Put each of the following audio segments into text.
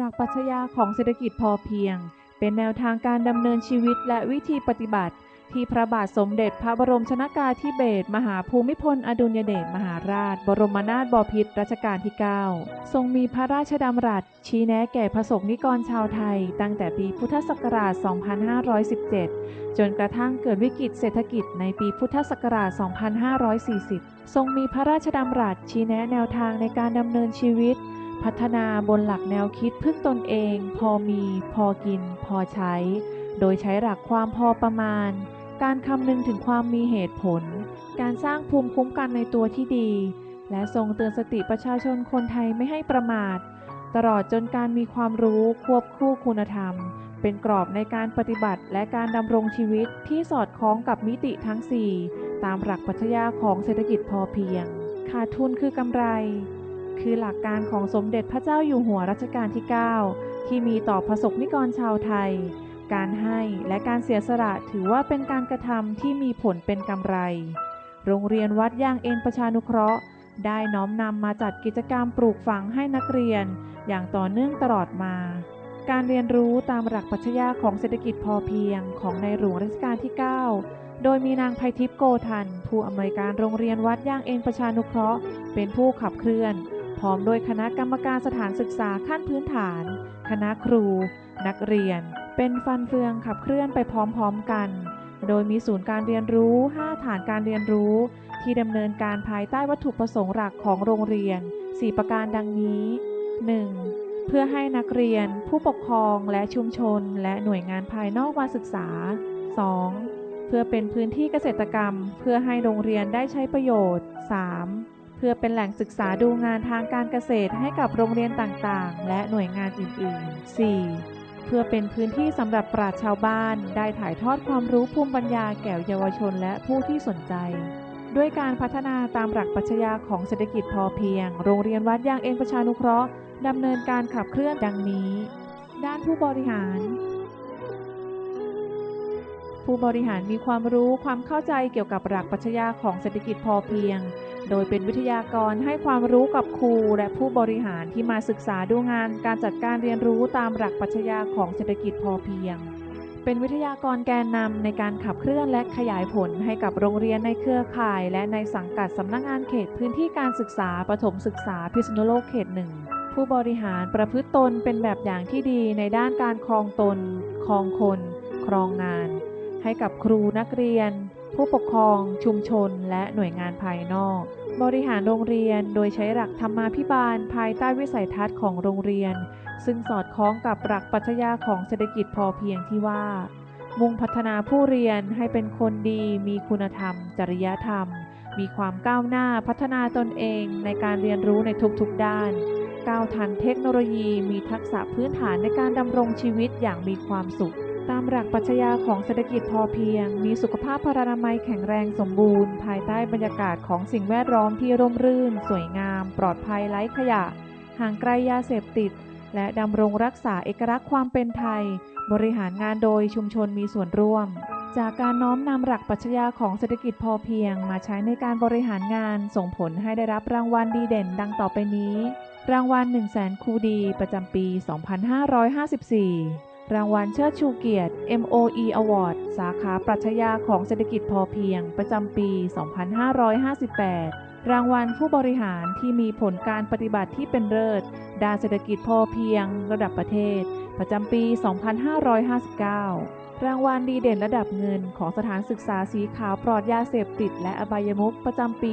หลักปรัชญาของเศรษฐกิจพอเพียง เป็นแนวทางการดำเนินชีวิตและวิธีปฏิบัติ ที่พระบาทสมเด็จพระบรมชนากาธิเบศรมหาภูมิพลอดุลยเดชมหาราช บรมนาถบพิตรรัชกาลที่ 9 ทรงมีพระราชดำรัส ชี้แนะแก่พระสงฆ์นิกรชาวไทย ตั้งแต่ปีพุทธศักราช 2517 จนกระทั่งเกิดวิกฤตเศรษฐกิจในปีพุทธศักราช 2540 ทรงมีพระราชดำรัสชี้แนะแนวทางในการดำเนินชีวิต พัฒนาบนหลักแนวคิดพึ่งตนเอง พอมี พอกิน พอใช้ โดยใช้หลักความพอประมาณ การคำนึงถึงความมีเหตุผล การสร้างภูมิคุ้มกันในตัวที่ดี และทรงเตือนสติประชาชนคนไทยไม่ให้ประมาท ตลอดจนการมีความรู้ควบคู่คุณธรรม เป็นกรอบในการปฏิบัติและการดำรงชีวิตที่สอดคล้องกับมิติทั้ง 4 ตามหลักปรัชญาของเศรษฐกิจพอเพียง ขาดทุนคือกำไร คือหลักการของสมเด็จพระเจ้าอยู่หัวรัชกาลที่ 9 ที่มีต่อประสบนิกรชาวไทย การให้และการเสียสละถือว่าเป็นการกระทำที่มีผลเป็นกำไร โรงเรียนวัดย่างเอ็นประชานุเคราะห์ ได้น้อมนำมาจัดกิจกรรมปลูกฝังให้นักเรียน อย่างต่อเนื่องตลอดมา การเรียนรู้ตามหลักปรัชญาของเศรษฐกิจพอเพียงของในหลวงรัชกาลที่ 9โดยมีนางไพทิพย์โกทัน ผู้อำนวยการโรงเรียนวัดย่างเอ็นประชานุเคราะห์ เป็นผู้ขับเคลื่อน พร้อมโดยคณะกรรมการสถานศึกษาขั้นพื้นฐาน คณะครู นักเรียน เป็นฟันเฟืองขับเคลื่อนไปพร้อมๆกัน โดยมีศูนย์การเรียนรู้ 5 ฐานการเรียนรู้ ที่ดำเนินการภายใต้วัตถุประสงค์หลักของโรงเรียน 4 ประการดังนี้ 1. เพื่อให้นักเรียน ผู้ปกครองและชุมชน และหน่วยงานภายนอกมาศึกษา 2. เพื่อเป็นพื้นที่เกษตรกรรม เพื่อให้โรงเรียนได้ใช้ประโยชน์ 3. เพื่อเป็นแหล่งศึกษาดูงานทางการเกษตรให้กับโรงเรียนต่างๆ และหน่วยงานอื่นๆ 4. เพื่อเป็นพื้นที่สำหรับปราชญ์ชาวบ้าน ได้ถ่ายทอดความรู้ภูมิปัญญาแก่เยาวชนและผู้ที่สนใจ ด้วยการพัฒนาตามหลักปรัชญาของเศรษฐกิจพอเพียง โรงเรียนวัดยางเองประชานุเคราะห์ดำเนินการขับเคลื่อนดังนี้ ด้านผู้บริหารผู้บริหารมีความรู้ความเข้าใจเกี่ยวกับหลักปรัชญาของเศรษฐกิจพอเพียง โดยเป็นวิทยากรให้ความรู้กับครูและผู้บริหารที่มาศึกษาดูงานการจัดการเรียนรู้ตามหลักปรัชญาของเศรษฐกิจพอเพียง เป็นวิทยากรแกนนำในการขับเคลื่อนและขยายผลให้กับโรงเรียนในเครือข่าย และในสังกัดสำนักงานเขตพื้นที่การศึกษาประถมศึกษาพิษณุโลกเขตหนึ่งผู้บริหารประพฤติตนเป็นแบบอย่างที่ดีในด้านการครองตน ครองคน ครองงาน ให้กับครูนักเรียน ผู้ปกครอง ชุมชน และหน่วยงานภายนอก บริหารโรงเรียนโดยใช้หลักธรรมาภิบาลภายใต้วิสัยทัศน์ของโรงเรียน ซึ่งสอดคล้องกับหลักปรัชญาของเศรษฐกิจพอเพียงที่ว่า มุ่งพัฒนาผู้เรียนให้เป็นคนดี มีคุณธรรม จริยธรรม มีความก้าวหน้าพัฒนาตนเองในการเรียนรู้ในทุกๆด้าน ก้าวทันเทคโนโลยี มีทักษะพื้นฐานในการดำรงชีวิตอย่างมีความสุข ตามหลักปรัชญาของเศรษฐกิจพอเพียง มีสุขภาพพลานามัยแข็งแรงสมบูรณ์ ภายใต้บรรยากาศของสิ่งแวดล้อมที่ร่มรื่น สวยงาม ปลอดภัยไร้ขยะ ห่างไกลยาเสพติด และดำรงรักษาเอกลักษณ์ความเป็นไทย บริหารงานโดยชุมชนมีส่วนร่วม จากการน้อมนำหลักปรัชญาของเศรษฐกิจพอเพียง มาใช้ในการบริหารงาน ส่งผลให้ได้รับรางวัลดีเด่น ดังต่อไปนี้ รางวัล 1 0 0 0 0แสนครูดี ประจำปี 2554 รางวัลเชิดชูเกียรติ MOE Award สาขาปรัชญาของเศรษฐกิจพอเพียง ประจำปี 2558 รางวัลผู้บริหารที่มีผลการปฏิบัติที่เป็นเลิศ ด้านเศรษฐกิจพอเพียง ระดับประเทศ ประจำปี 2559 รางวัลดีเด่นระดับเงินของสถานศึกษาสีขาวปลอดยาเสพติด และอบายมุขประจำปี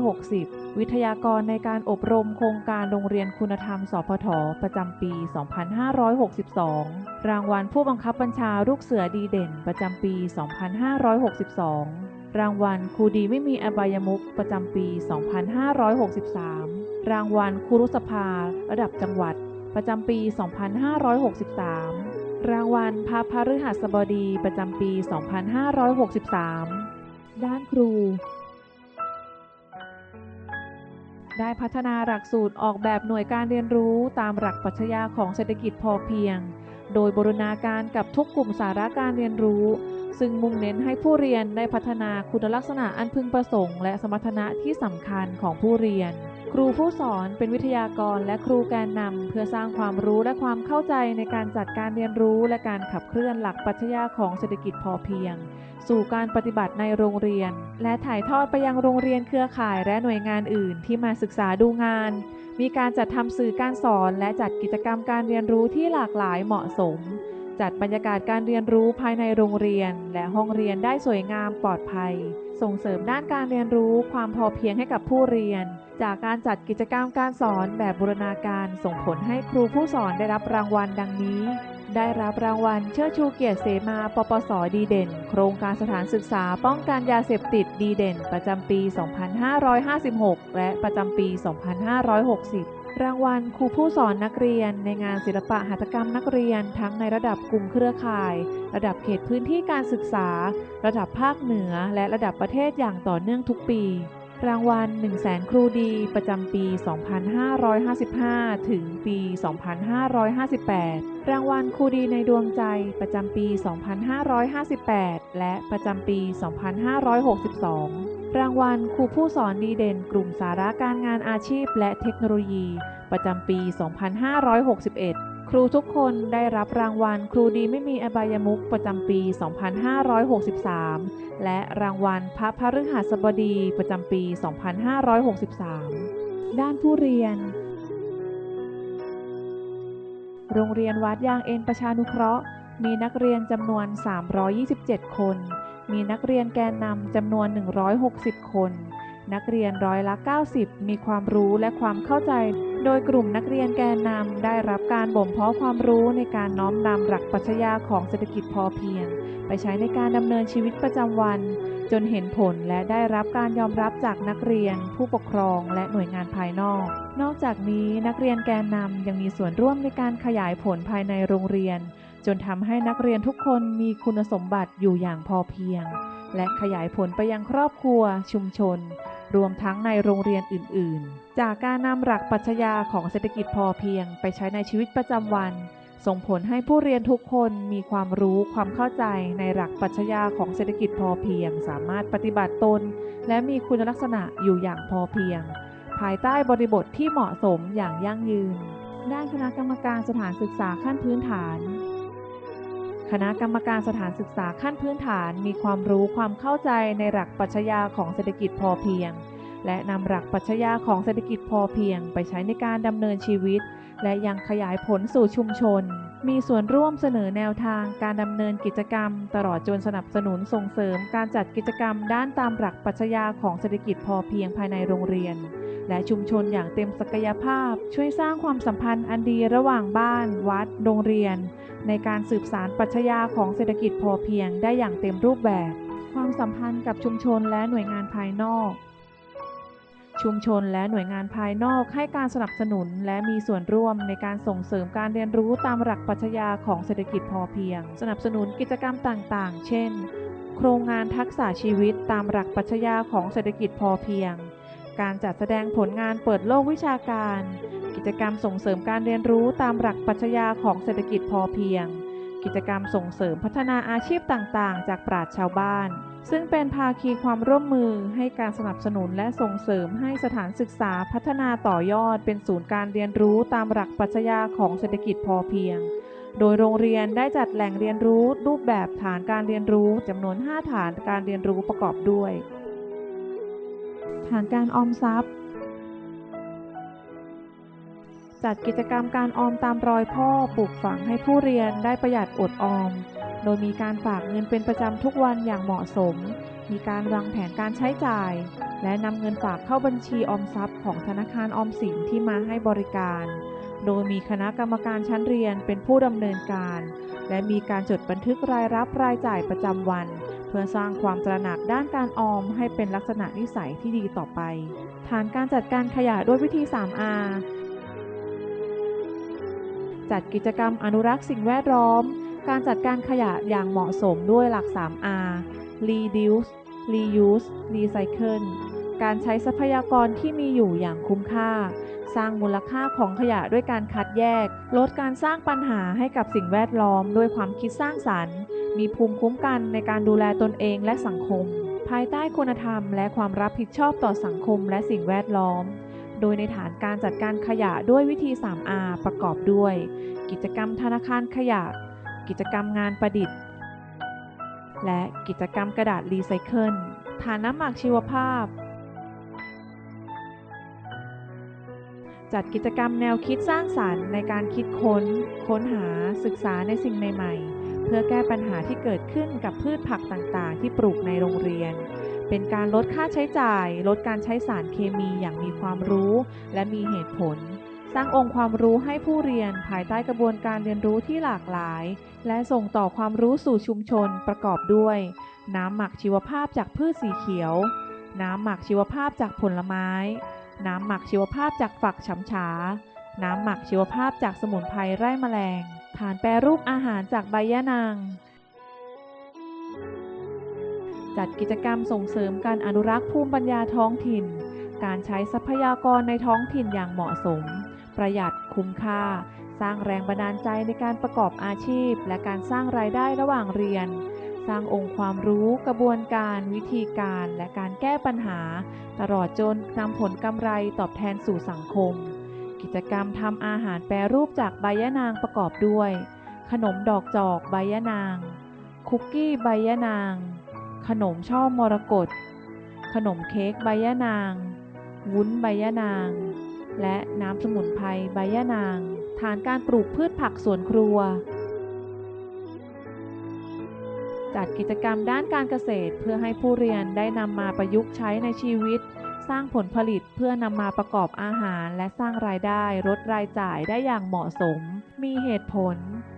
2560 วิทยากรในการอบรมโครงการโรงเรียนคุณธรรม สพท ประจำปี 2562 รางวัลผู้บังคับบัญชาลูกเสือดีเด่น ประจำปี 2562 รางวัลครูดีไม่มีอบายมุขประจำปี 2563 รางวัลครูรุสภา ระดับจังหวัด ประจำปี 2563 รางวัลพระพฤหัสบดีประจำปี 2563 ด้านครู ได้พัฒนาหลักสูตรออกแบบหน่วยการเรียนรู้ตามหลักปรัชญาของเศรษฐกิจพอเพียง โดยบรณาการกับทุกกลุ่มสาระการเรียนรู้ ซึ่งมุ่งเน้นให้ผู้เรียนได้พัฒนาคุณลักษณะอันพึงประสงค์ และสมรรถนะที่สำคัญของผู้เรียน รูผู้สอนเป็นวิทยากรและครูแกนนำเพื่อสร้างความรู้และความเข้าใจในการจัดการเรียนรู้และการขับเคลื่อนหลักปรัชญาของเศรษฐกิจพอเพียง สู่การปฏิบัติในโรงเรียน และถ่ายทอดไปยังโรงเรียนเครือข่ายและหน่วยงานอื่นที่มาศึกษาดูงาน มีการจัดทำสื่อการสอนและจัดกิจกรรมการเรียนรู้ที่หลากหลายเหมาะสม จัดบรรยากาศการเรียนรู้ภายในโรงเรียน และห้องเรียนได้สวยงามปลอดภัย ส่งเสริมด้านการเรียนรู้ความพอเพียงให้กับผู้เรียน จากการจัดกิจกรรมการสอนแบบบูรณาการส่งผลให้ครูผู้สอนได้รับรางวัลดังนี้ ได้รับรางวัลเชิดชูเกียรติเสมา ปปส ดีเด่น โครงการสถานศึกษาป้องกันยาเสพติดดีเด่น ประจำปี 2556 และประจำปี 2560 รางวัลครูผู้สอนนักเรียน ในงานศิลปะหัตถกรรมนักเรียน ทั้งในระดับกลุ่มเครือข่าย ระดับเขตพื้นที่การศึกษา ระดับภาคเหนือ และระดับประเทศอย่างต่อเนื่องทุกปี รางวัล 1 0 0 0 0แสนครูดี ประจำปี 2555 ถึงปี 2558 รางวัลครูดีในดวงใจ ประจำปี 2558 และประจำปี 2562 รางวัลครูผู้สอนดีเด่น กลุ่มสาระการงานอาชีพและเทคโนโลยี ประจำปี 2561 ครูทุกคนได้รับรางวัลครูดีไม่มีอบายมุขประจำปี 2563 และรางวัลพระพฤหัสบดีประจำปี 2563 ด้านผู้เรียน โรงเรียนวัดยางเอ็นประชานุเคราะห์ มีนักเรียนจำนวน 327 คน มีนักเรียนแกนนำจำนวน 160 คน นักเรียนร้อยละ 90 มีความรู้และความเข้าใจ โดยกลุ่มนักเรียนแกนนำได้รับการบ่มเพาะความรู้ในการน้อมนำหลักปรัชญาของเศรษฐกิจพอเพียง ไปใช้ในการดำเนินชีวิตประจำวัน จนเห็นผลและได้รับการยอมรับจากนักเรียน ผู้ปกครองและหน่วยงานภายนอก นอกจากนี้นักเรียนแกนนำยังมีส่วนร่วมในการขยายผลภายในโรงเรียน จนทำให้นักเรียนทุกคนมีคุณสมบัติอยู่อย่างพอเพียง และขยายผลไปยังครอบครัว ชุมชน รวมทั้งในโรงเรียนอื่น ๆ จากการนำหลักปรัชญาของเศรษฐกิจพอเพียง ไปใช้ในชีวิตประจำวัน ส่งผลให้ผู้เรียนทุกคนมีความรู้ความเข้าใจในหลักปรัชญาของเศรษฐกิจพอเพียง สามารถปฏิบัติตน และมีคุณลักษณะอยู่อย่างพอเพียง ภายใต้บริบทที่เหมาะสมอย่างยั่งยืนด้านคณะกรรมการสถานศึกษาขั้นพื้นฐาน คณะกรรมการสถานศึกษาขั้นพื้นฐานมีความรู้ความเข้าใจในหลักปรัชญาของเศรษฐกิจพอเพียง และนำหลักปรัชญาของเศรษฐกิจพอเพียง ไปใช้ในการดำเนินชีวิต และยังขยายผลสู่ชุมชน มีส่วนร่วมเสนอแนวทางการดำเนินกิจกรรม ตลอดจนสนับสนุนส่งเสริมการจัดกิจกรรมด้านตามหลักปรัชญาของเศรษฐกิจพอเพียงภายในโรงเรียน และชุมชนอย่างเต็มศักยภาพ ช่วยสร้างความสัมพันธ์อันดีระหว่างบ้าน วัด โรงเรียน ในการสืบสารปรัชญาของเศรษฐกิจพอเพียงได้อย่างเต็มรูปแบบ ความสัมพันธ์กับชุมชนและหน่วยงานภายนอก ชุมชนและหน่วยงานภายนอกให้การสนับสนุนและมีส่วนร่วมในการส่งเสริมการเรียนรู้ตามหลักปรัชญาของเศรษฐกิจพอเพียง สนับสนุนกิจกรรมต่างๆ เช่น โครงงานทักษะชีวิตตามหลักปรัชญาของเศรษฐกิจพอเพียง การจัดแสดงผลงานเปิดโลกวิชาการ จกรรมส่งเสริมการเรียนรู้ตามหลักปรัชญาของเศรษฐกิจพอเพียง กิจกรรมส่งเสริมพัฒนาอาชีพต่างๆ จากปราชญ์ชาวบ้าน ซึ่งเป็นภาคีความร่วมมือให้การสนับสนุนและส่งเสริมให้สถานศึกษาพัฒนาต่อยอด เป็นศูนย์การเรียนรู้ตามหลักปรัชญาของเศรษฐกิจพอเพียง โดยโรงเรียนได้จัดแหล่งเรียนรู้ รูปแบบฐานการเรียนรู้จำนวน 5 ฐานการเรียนรู้ประกอบด้วย ฐานการออมทรัพย์ จัดกิจกรรมการออมตามรอยพ่อปลูกฝังให้ผู้เรียนได้ประหยัดอดออม โดยมีการฝากเงินเป็นประจำทุกวันอย่างเหมาะสม มีการวางแผนการใช้จ่าย และนำเงินฝากเข้าบัญชีออมทรัพย์ของธนาคารออมสินที่มาให้บริการ โดยมีคณะกรรมการชั้นเรียนเป็นผู้ดำเนินการ และมีการจดบันทึกรายรับรายจ่ายประจำวัน เพื่อสร้างความตระหนักด้านการออมให้เป็นลักษณะนิสัยที่ดีต่อไป ฐานการจัดการขยะด้วยวิธี 3R จัดกิจกรรมอนุรักษ์สิ่งแวดล้อม การจัดการขยะอย่างเหมาะสมด้วยหลัก 3R Reduce Reuse Recycle การใช้ทรัพยากรที่มีอยู่อย่างคุ้มค่า สร้างมูลค่าของขยะด้วยการคัดแยก ลดการสร้างปัญหาให้กับสิ่งแวดล้อม ด้วยความคิดสร้างสรรค์ มีภูมิคุ้มกันในการดูแลตนเองและสังคม ภายใต้คุณธรรมและความรับผิดชอบต่อสังคมและสิ่งแวดล้อม โดยในฐานการจัดการขยะด้วยวิธี 3R ประกอบด้วย กิจกรรมธนาคารขยะ กิจกรรมงานประดิษฐ์ และกิจกรรมกระดาษรีไซเคิลฐานน้ำหมักชีวภาพ จัดกิจกรรมแนวคิดสร้างสารรค์ในการคิดค้น ค้นหาศึกษาในสิ่งใหม่ๆ เพื่อแก้ปัญหาที่เกิดขึ้นกับพืชผักต่างๆ ที่ปลูกในโรงเรียน เป็นการลดค่าใช้จ่าย ลดการใช้สารเคมีอย่างมีความรู้ และมีเหตุผล สร้างองค์ความรู้ให้ผู้เรียนภายใต้กระบวนการเรียนรู้ที่หลากหลาย และส่งต่อความรู้สู่ชุมชนประกอบด้วย น้ำหมักชีวภาพจากพืชสีเขียว น้ำหมักชีวภาพจากผลไม้ น้ำหมักชีวภาพจากฝักฉำฉา น้ำหมักชีวภาพจากสมุนไพรไร่แมลงฐานแปรรูปอาหารจากใบยะนาง จัดกิจกรรมส่งเสริมการอนุรักษ์ภูมิปัญญาท้องถิ่น การใช้ทรัพยากรในท้องถิ่นอย่างเหมาะสม ประหยัดคุ้มค่า สร้างแรงบันดาลใจในการประกอบอาชีพ และการสร้างรายได้ระหว่างเรียน สร้างองค์ความรู้กระบวนการ วิธีการ และการแก้ปัญหา ตลอดจนนำผลกำไรตอบแทนสู่สังคม กิจกรรมทำอาหารแปรรูปจากใบยะนางประกอบด้วย ขนมดอกจอกใบยะนาง คุกกี้ใบยะนาง ขนมช่อมรกตขนมเค้กใบยะนาง วุ้นใบยะนาง และน้ำสมุนไพรใบยะนาง ฐานการปลูกพืชผักสวนครัว จัดกิจกรรมด้านการเกษตรเพื่อให้ผู้เรียนได้นำมาประยุกต์ใช้ในชีวิต สร้างผลผลิตเพื่อนำมาประกอบอาหาร และสร้างรายได้ลดรายจ่ายได้อย่างเหมาะสม มีเหตุผล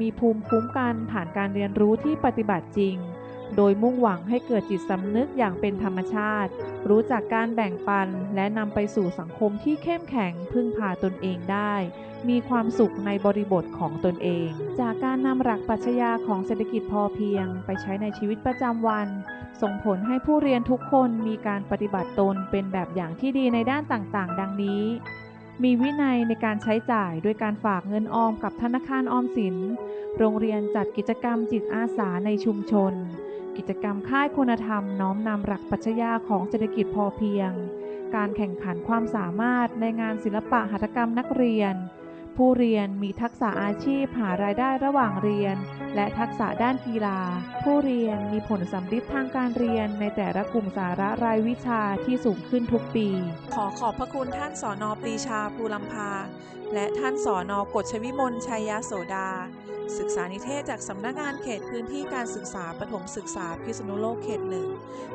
มีภูมิคุ้มกันผ่านการเรียนรู้ที่ปฏิบัติจริง โดยมุ่งหวังให้เกิดจิตสำนึกอย่างเป็นธรรมชาติ รู้จักการแบ่งปันและนำไปสู่สังคมที่เข้มแข็งพึ่งพาตนเองได้ มีความสุขในบริบทของตนเอง จากการนำหลักปรัชญาของเศรษฐกิจพอเพียง ไปใช้ในชีวิตประจำวัน ส่งผลให้ผู้เรียนทุกคนมีการปฏิบัติตนเป็นแบบอย่างที่ดีในด้านต่างๆ ดังนี้มีวินัยในการใช้จ่ายด้วยการฝากเงินออมกับธนาคารออมสิน โรงเรียนจัดกิจกรรมจิตอาสาในชุมชน กิจกรรมค่ายคุณธรรม น้อมนำหลักปัชญาของเศรษฐกิจพอเพียง การแข่งขันความสามารถในงานศิลปะหัตถกรรมนักเรียน ผู้เรียนมีทักษะอาชีพหารายได้ระหว่างเรียน และทักษะด้านกีฬา ผู้เรียนมีผลสำลิดทางการเรียนในแต่ละกลุ่มสาระรายวิชาที่สูงขึ้นทุกปี ขอขอบพระคุณท่านสอนอปรีชาภูลำพา และท่านสอนอกฎชวิมลชัยยโสดา ศึกษานิเทศจากสำนักงานเขตพื้นที่การศึกษาปฐมศึกษาพิษณุโลกเขตหนึ่ง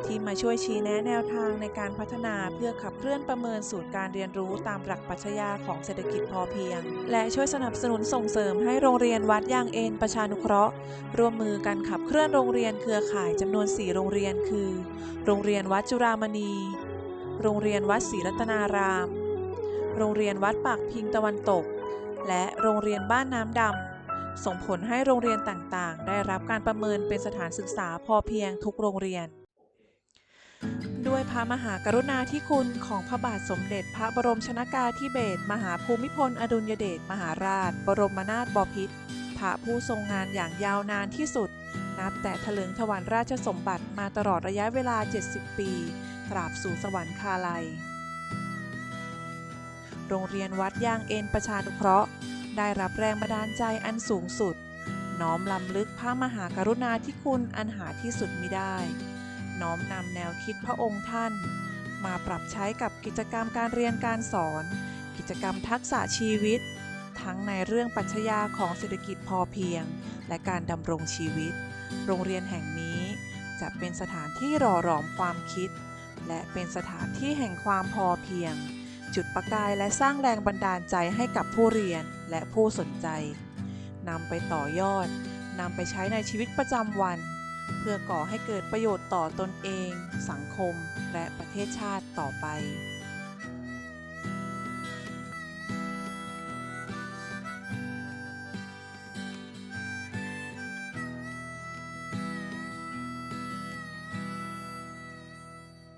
ที่มาช่วยชี้แนะแนวทางในการพัฒนาเพื่อขับเคลื่อนประเมินสูตรการเรียนรู้ตามหลักปรัชญาของเศรษฐกิจพอเพียง และช่วยสนับสนุนส่งเสริมให้โรงเรียนวัดยางเอ็นประชานุเคราะห์ ร่วมมือกันขับเคลื่อนโรงเรียนเครือข่ายจำนวน 4 โรงเรียนคือ โรงเรียนวัดจุฬามณี โรงเรียนวัดศรีรัตนาราม โรงเรียนวัดปากพิงตะวันตก และโรงเรียนบ้านน้ำดำ ส่งผลให้โรงเรียนต่างๆ ได้รับการประเมินเป็นสถานศึกษาพอเพียงทุกโรงเรียน ด้วยพระมหากรุณาธิคุณของพระบาทสมเด็จพระบรมชนากาธิเบศรมหาภูมิพลอดุลยเดชมหาราช บรมนาถบพิตรพระผู้ทรงงานอย่างยาวนานที่สุด นับแต่ถลึงถวันราชสมบัติมาตลอดระยะเวลา 70 ปี ตราบสู่สวรรคาลัย โรงเรียนวัดยางเอ็นประชานุเคราะห์ ได้รับแรงบันดาลใจอันสูงสุด น้อมลำลึกพระมหากรุณาธิคุณอันหาที่สุดมิได้ น้อมนำแนวคิดพระองค์ท่าน มาปรับใช้กับกิจกรรมการเรียนการสอน กิจกรรมทักษะชีวิต ทั้งในเรื่องปัชญาของเศรษฐกิจพอเพียง และการดำรงชีวิต โรงเรียนแห่งนี้จะเป็นสถานที่หล่อหลอมความคิด และเป็นสถานที่แห่งความพอเพียง จุดประกายและสร้างแรงบันดาลใจให้กับผู้เรียน และผู้สนใจนำไปต่อยอดนำไปใช้ในชีวิตประจำวัน เพื่อก่อให้เกิดประโยชน์ต่อตนเอง สังคม และประเทศชาติต่อไป